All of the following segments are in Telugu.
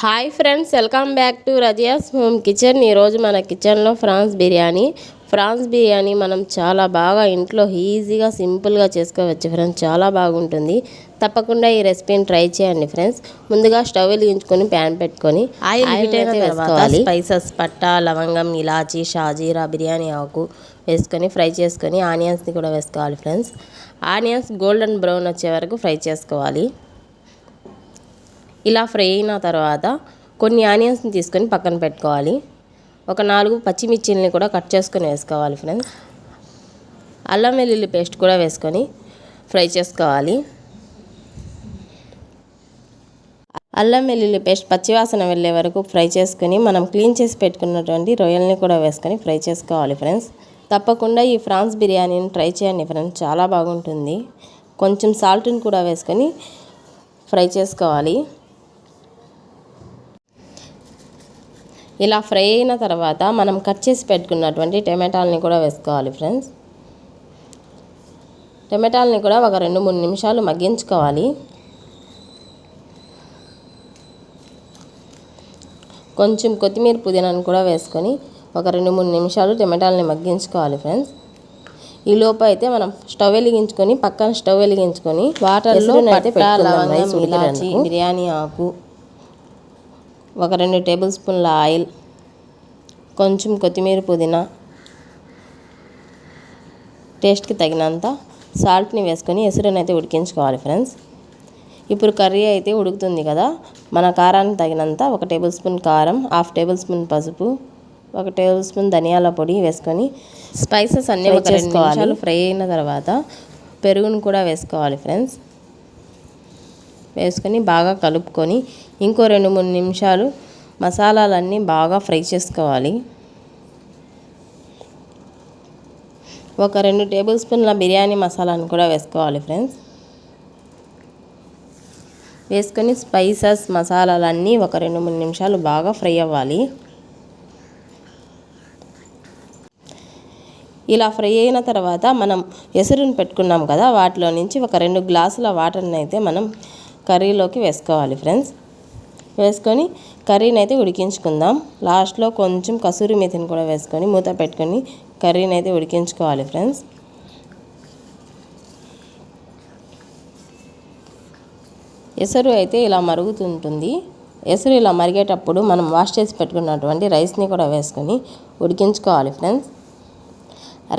Hi friends welcome back to Razia's home kitchen. ఈరోజు మన కిచెన్లో ఫ్రాన్స్ బిర్యానీ. ఫ్రాన్స్ బిర్యానీ మనం చాలా బాగా ఇంట్లో ఈజీగా సింపుల్గా చేసుకోవచ్చు ఫ్రెండ్స్. చాలా బాగుంటుంది. తప్పకుండా ఈ రెసిపీని ట్రై చేయండి ఫ్రెండ్స్. ముందుగా స్టవ్ వెలిగించుకొని ప్యాన్ పెట్టుకొని ఆయిల్ తర్వాత స్పైసెస్ పట్ట లవంగం ఇలాచీ షాజీరా బిర్యానీ ఆకు వేసుకొని ఫ్రై చేసుకొని ఆనియన్స్ని కూడా వేసుకోవాలి ఫ్రెండ్స్. ఆనియన్స్ గోల్డెన్ బ్రౌన్ వచ్చే వరకు ఫ్రై చేసుకోవాలి. ఇలా ఫ్రై అయిన తర్వాత కొన్ని ఆనియన్స్ని తీసుకొని పక్కన పెట్టుకోవాలి. ఒక నాలుగు పచ్చిమిర్చిల్ని కూడా కట్ చేసుకొని వేసుకోవాలి ఫ్రెండ్స్. అల్లం వెల్లుల్లి పేస్ట్ కూడా వేసుకొని ఫ్రై చేసుకోవాలి. అల్లం వెల్లుల్లి పేస్ట్ పచ్చివాసన వెళ్ళే వరకు ఫ్రై చేసుకొని మనం క్లీన్ చేసి పెట్టుకున్నటువంటి రొయ్యల్ని కూడా వేసుకొని ఫ్రై చేసుకోవాలి ఫ్రెండ్స్. తప్పకుండా ఈ ఫ్రాన్స్ బిర్యానీని ట్రై చేయండి ఫ్రెండ్స్. చాలా బాగుంటుంది. కొంచెం సాల్ట్ని కూడా వేసుకొని ఫ్రై చేసుకోవాలి. ఇలా ఫ్రై అయిన తర్వాత మనం కట్ చేసి పెట్టుకున్నటువంటి టమాటాలని కూడా వేసుకోవాలి ఫ్రెండ్స్. టమాటాలని కూడా ఒక రెండు మూడు నిమిషాలు మగ్గించుకోవాలి. కొంచెం కొత్తిమీర పుదీనాను కూడా వేసుకొని ఒక రెండు మూడు నిమిషాలు టమాటాలని మగ్గించుకోవాలి ఫ్రెండ్స్. ఈ లోపు అయితే మనం స్టవ్ వెలిగించుకొని పక్కన స్టవ్ వెలిగించుకొని వాటర్లో అయితే బిర్యానీ ఆకు ఒక రెండు టేబుల్ స్పూన్ల ఆయిల్ కొంచెం కొత్తిమీర పుదీనా టేస్ట్కి తగినంత సాల్ట్ని వేసుకొని ఎసురునైతే ఉడికించుకోవాలి ఫ్రెండ్స్. ఇప్పుడు కర్రీ అయితే ఉడుకుతుంది కదా మన కారానికి తగినంత ఒక టేబుల్ స్పూన్ కారం హాఫ్ టేబుల్ స్పూన్ పసుపు ఒక టేబుల్ స్పూన్ ధనియాల పొడి వేసుకొని స్పైసెస్ అన్నీ వేసుకోవాలి ఫ్రై అయిన తర్వాత పెరుగును కూడా వేసుకోవాలి ఫ్రెండ్స్. వేసుకొని బాగా కలుపుకొని ఇంకో రెండు మూడు నిమిషాలు మసాలాలన్నీ బాగా ఫ్రై చేసుకోవాలి. ఒక రెండు టేబుల్ స్పూన్ల బిర్యానీ మసాలాను కూడా వేసుకోవాలి ఫ్రెండ్స్. వేసుకొని స్పైసెస్ మసాలాలన్నీ ఒక రెండు మూడు నిమిషాలు బాగా ఫ్రై అవ్వాలి. ఇలా ఫ్రై అయిన తర్వాత మనం ఎసురుని పెట్టుకున్నాం కదా వాటిలో నుంచి ఒక రెండు గ్లాసుల వాటర్ని అయితే మనం కర్రీలోకి వేసుకోవాలి ఫ్రెండ్స్. వేసుకొని కర్రీని అయితే ఉడికించుకుందాం. లాస్ట్లో కొంచెం కసూరి మెతిని కూడా వేసుకొని మూత పెట్టుకొని కర్రీని అయితే ఉడికించుకోవాలి ఫ్రెండ్స్. ఎసరు అయితే ఇలా మరుగుతుంటుంది. ఎసరు ఇలా మరిగేటప్పుడు మనం వాష్ చేసి పెట్టుకున్నటువంటి రైస్ని కూడా వేసుకొని ఉడికించుకోవాలి ఫ్రెండ్స్.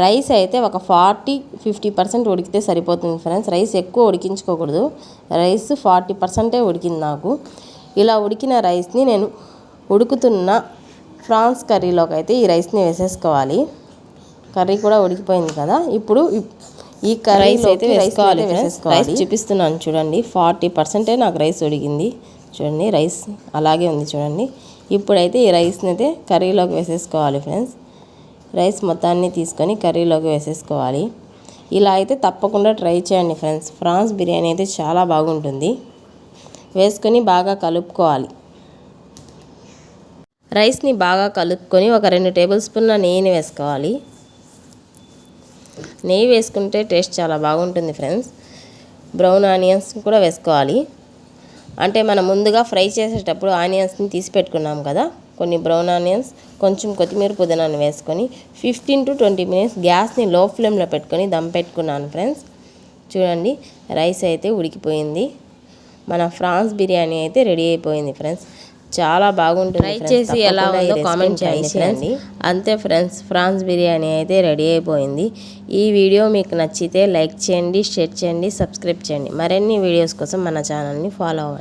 రైస్ అయితే ఒక ఫార్టీ ఫిఫ్టీ పర్సెంట్ ఉడికితే సరిపోతుంది ఫ్రెండ్స్. రైస్ ఎక్కువ ఉడికించుకోకూడదు. రైస్ ఫార్టీ పర్సెంటే ఉడికింది నాకు. ఇలా ఉడికిన రైస్ని నేను ఉడుకుతున్న ఫ్రాన్స్ కర్రీలోకి అయితే ఈ రైస్ని వేసేసుకోవాలి. కర్రీ కూడా ఉడికిపోయింది కదా. ఇప్పుడు ఈ కర్రీస్ అయితే వేసుకోవాలి రైస్ చూపిస్తున్నాను చూడండి. ఫార్టీ పర్సెంటే నాకు రైస్ ఉడికింది. చూడండి రైస్ అలాగే ఉంది చూడండి. ఇప్పుడైతే ఈ రైస్ని అయితే కర్రీలోకి వేసేసుకోవాలి ఫ్రెండ్స్. రైస్ మొత్తాన్ని తీసుకొని కర్రీలోకి వేసేసుకోవాలి. ఇలా అయితే తప్పకుండా ట్రై చేయండి ఫ్రెండ్స్. ఫ్రాన్స్ బిర్యానీ అయితే చాలా బాగుంటుంది. వేసుకొని బాగా కలుపుకోవాలి. రైస్ని బాగా కలుపుకొని ఒక రెండు టేబుల్ స్పూన్ల నెయ్యిని వేసుకోవాలి. నెయ్యి వేసుకుంటే టేస్ట్ చాలా బాగుంటుంది ఫ్రెండ్స్. బ్రౌన్ ఆనియన్స్ కూడా వేసుకోవాలి. అంటే మనం ముందుగా ఫ్రై చేసేటప్పుడు ఆనియన్స్ని తీసి పెట్టుకున్నాం కదా. కొన్ని బ్రౌన్ ఆనియన్స్ కొంచెం కొత్తిమీర పుదీనాను వేసుకొని ఫిఫ్టీన్ టు ట్వంటీ మినిట్స్ గ్యాస్ని లో ఫ్లేమ్లో పెట్టుకొని దమ్ పెట్టుకున్నాను ఫ్రెండ్స్. చూడండి రైస్ అయితే ఉడికిపోయింది. మన ఫ్రాన్స్ బిర్యానీ అయితే రెడీ అయిపోయింది ఫ్రెండ్స్. చాలా బాగుంటుంది ట్రై చేసి ఎలా ఉందో కామెంట్ చేయండి అంతే ఫ్రెండ్స్ ఫ్రాన్స్ బిర్యానీ అయితే రెడీ అయిపోయింది. ఈ వీడియో మీకు నచ్చితే లైక్ చేయండి షేర్ చేయండి సబ్స్క్రైబ్ చేయండి. మరిన్ని వీడియోస్ కోసం మన ఛానల్ని ఫాలో అవ్వండి.